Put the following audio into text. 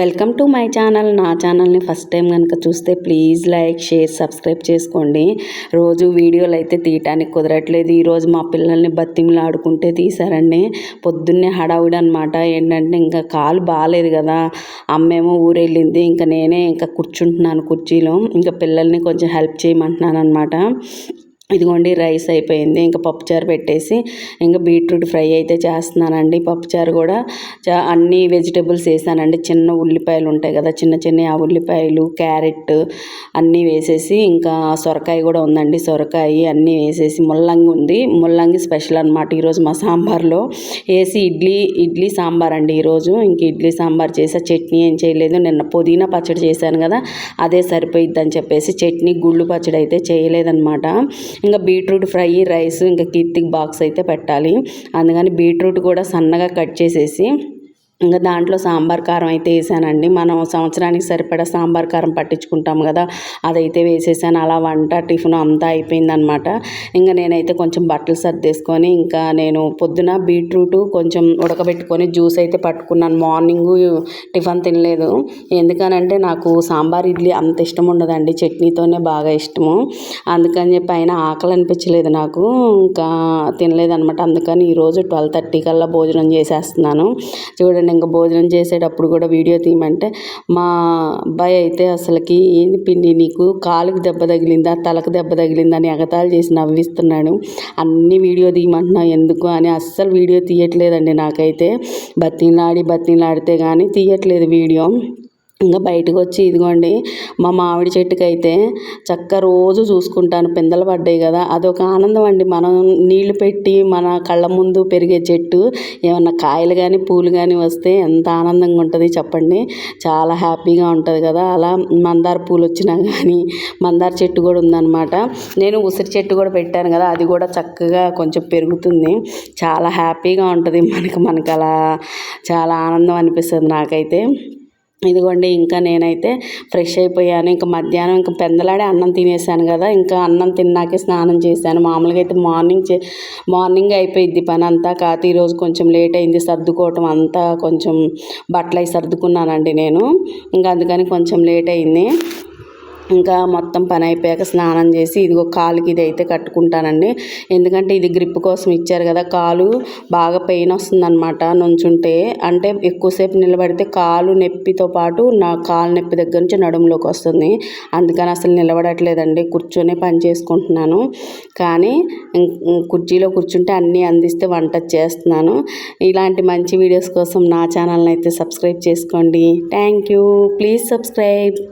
Welcome to my channel. నా ఛానల్ని first time కనుక చూస్తే ప్లీజ్ లైక్ షేర్ సబ్స్క్రైబ్ చేసుకోండి. రోజు వీడియోలు అయితే తీయటానికి కుదరట్లేదు. ఈరోజు మా పిల్లల్ని బతిమిలు ఆడుకుంటే తీసారండి పొద్దున్నే హడావుడి అనమాట ఏంటంటే ఇంకా కాలు బాగాలేదు కదా. అమ్మేమో ఊరెళ్ళింది. ఇంకా నేనే ఇంకా కూర్చుంటున్నాను కుర్చీలో. ఇంకా పిల్లల్ని కొంచెం హెల్ప్ చేయమంటున్నాను అనమాట ఇదిగోండి రైస్ అయిపోయింది. ఇంకా పప్పుచారు పెట్టేసి ఇంకా బీట్రూట్ ఫ్రై అయితే చేస్తున్నానండి. పప్పుచారు కూడా చా అన్ని వెజిటేబుల్స్ వేసానండి. చిన్న ఉల్లిపాయలు ఉంటాయి కదా చిన్న చిన్న ఆ ఉల్లిపాయలు క్యారెట్ అన్నీ వేసేసి ఇంకా సొరకాయ కూడా ఉందండి. సొరకాయ అన్నీ వేసేసి ముల్లంగి ఉంది. ముల్లంగి స్పెషల్ అనమాట ఈరోజు మా సాంబార్లో. వేసి ఇడ్లీ ఇడ్లీ సాంబార్ అండి ఈరోజు. ఇంక ఇడ్లీ సాంబార్ చేసా. చట్నీ ఏం చేయలేదు. నిన్న పుదీనా పచ్చడి చేశాను కదా అదే సరిపోయిద్దని చెప్పేసి చట్నీ గుళ్ళు పచ్చడి అయితే చేయలేదన్నమాట. ఇంకా బీట్రూట్ ఫ్రై రైస్ ఇంకా కీర్తిక్ బాక్స్ అయితే పెట్టాలి. అందుకని బీట్రూట్ కూడా సన్నగా కట్ చేసేసి ఇంకా దాంట్లో సాంబార్ కారం అయితే వేసానండి. మనం సంవత్సరానికి సరిపడా సాంబార్ కారం పట్టించుకుంటాం కదా అదైతే వేసేసాను. అలా వంట టిఫిన్ అంతా అయిపోయిందనమాట ఇంకా నేనైతే కొంచెం బట్టలు సర్దేసుకొని ఇంకా నేను పొద్దున బీట్రూట్ కొంచెం ఉడకబెట్టుకొని జ్యూస్ అయితే పట్టుకున్నాను. మార్నింగ్ టిఫిన్ తినలేదు. ఎందుకనంటే నాకు సాంబార్ ఇడ్లీ అంత ఇష్టం ఉండదండి. చట్నీతోనే బాగా ఇష్టము. అందుకని చెప్పి పైన ఆకలి అనిపించలేదు నాకు. ఇంకా తినలేదనమాట అందుకని ఈరోజు ట్వెల్వ్ థర్టీ కల్లా భోజనం చేసేస్తున్నాను. చూడండి ఇంకా భోజనం చేసేటప్పుడు కూడా వీడియో తీయమంటే మా అబ్బాయి అయితే అసలుకి ఏంది పిండి నీకు? కాలుకి దెబ్బ తగిలిందా? తలకు దెబ్బ తగిలిందా? అని ఎగతాళి చేసి నవ్విస్తున్నాడు. అన్ని వీడియో తీయమంటున్నావు ఎందుకు అని అస్సలు వీడియో తీయట్లేదండి నాకైతే. బతిలాడి బతిలాడితే కానీ తీయట్లేదు వీడియో. ఇంకా బయటకు వచ్చి ఇదిగోండి మా మామిడి చెట్టుకైతే అయితే చక్క రోజు చూసుకుంటాను పిందెలు పడ్డాయి కదా. అదొక ఆనందం అండి. మనం నీళ్ళు పెట్టి మన కళ్ళ ముందు పెరిగే చెట్టు ఏమన్నా కాయలు కానీ పూలు కానీ వస్తే ఎంత ఆనందంగా ఉంటుంది చెప్పండి. చాలా హ్యాపీగా ఉంటుంది కదా. అలా మందార పూలు వచ్చినా కానీ మందార చెట్టు కూడా ఉందన్నమాట. నేను ఉసిరి చెట్టు కూడా పెట్టాను కదా అది కూడా చక్కగా కొంచెం పెరుగుతుంది. చాలా హ్యాపీగా ఉంటుంది. మనకి మనకు అలా చాలా ఆనందం అనిపిస్తుంది నాకైతే. ఇదిగోండి ఇంకా నేనైతే ఫ్రెష్ అయిపోయాను. ఇంకా మధ్యాహ్నం ఇంకా పెందలాడే అన్నం తినేసాను కదా ఇంకా అన్నం తిన్నాకే స్నానం చేశాను. మామూలుగా అయితే మార్నింగ్ చే మార్నింగ్ అయిపోయింది పని అంతా కాదు ఈరోజు కొంచెం లేట్ అయింది సర్దుకోవటం అంతా కొంచెం బట్టలు అవి సర్దుకున్నానండి నేను. ఇంకా అందుకని కొంచెం లేట్ అయింది. ఇంకా మొత్తం పని అయిపోయాక స్నానం చేసి ఇదిగో కాలుకి ఇది అయితే కట్టుకుంటానండి. ఎందుకంటే ఇది గ్రిప్ కోసం ఇచ్చారు కదా కాలు బాగా పెయిన్ వస్తుందన్నమాట నుంచుంటే. అంటే ఎక్కువసేపు నిలబడితే కాలు నొప్పితో పాటు నా కాలు నొప్పి దగ్గర నుంచి నడుములోకి వస్తుంది. అందుకని అసలు నిలబడట్లేదండి కూర్చొనే పని చేసుకుంటున్నాను. కానీ కుర్చీలో కూర్చుంటే అన్నీ అందిస్తే వంట చేస్తున్నాను. ఇలాంటి మంచి వీడియోస్ కోసం నా ఛానల్ని అయితే సబ్స్క్రైబ్ చేసుకోండి. Thank you. Please subscribe.